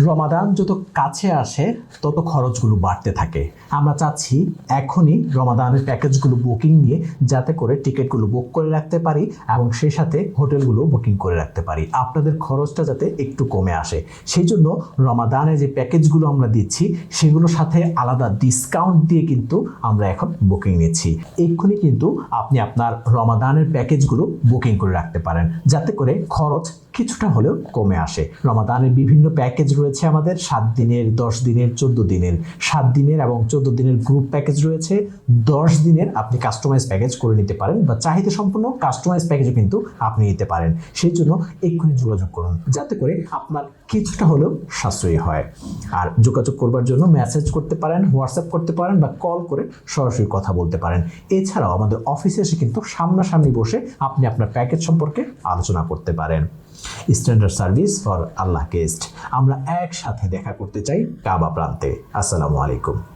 রমাদান যত কাছে আসে, তত খরচগুলো বাড়তে থাকে। আমরা চাচ্ছি এখনই রমাদানের প্যাকেজগুলো বুকিং নিয়ে যাতে করে টিকিটগুলো বুক করে রাখতে পারি এবং সেই সাথে হোটেলগুলো বুকিং করে রাখতে পারি। আপনাদের খরচটা যাতে একটু কমে আসে। সেই জন্য রমাদানের যে প্যাকেজগুলো আমরা দিচ্ছি, সেগুলোর সাথে আলাদা ডিসকাউন্ট দিয়ে কিন্তু আমরা এখন বুকিং নিচ্ছি। এক্ষুনি কিন্তু আপনি আপনার রমাদানের প্যাকেজগুলো বুকিং করে রাখতে পারেন। যাতে করে খরচ কিছুটা হলেও কমে আসে। রমাদানের বিভিন্ন প্যাকেজ রয়েছে আমাদের। সাত দিনের, দশ দিনের, চোদ্দ দিনের। সাত দিনের এবং চোদ্দ দিনের গ্রুপ প্যাকেজ রয়েছে। দশ দিনের আপনি কাস্টমাইজ প্যাকেজ করে নিতে পারেন বা চাহিদা সম্পূর্ণ কাস্টমাইজ প্যাকেজও কিন্তু আপনি নিতে পারেন। সেই জন্য এক্ষুনি যোগাযোগ করুন, যাতে করে আপনার কিছুটা হলেও সাশ্রয়ী হয়। আর যোগাযোগ করবার জন্য মেসেজ করতে পারেন হোয়াটসঅ্যাপ করতে পারেন বা কল করে সরাসরি কথা বলতে পারেন। এছাড়াও আমাদের অফিসে এসে কিন্তু সামনাসামনি বসে আপনি আপনার প্যাকেজ সম্পর্কে আলোচনা করতে পারেন। Standard service for all guest আমরা একসাথে দেখা করতে চাই কাবা প্রান্তে। আসসালামু আলাইকুম।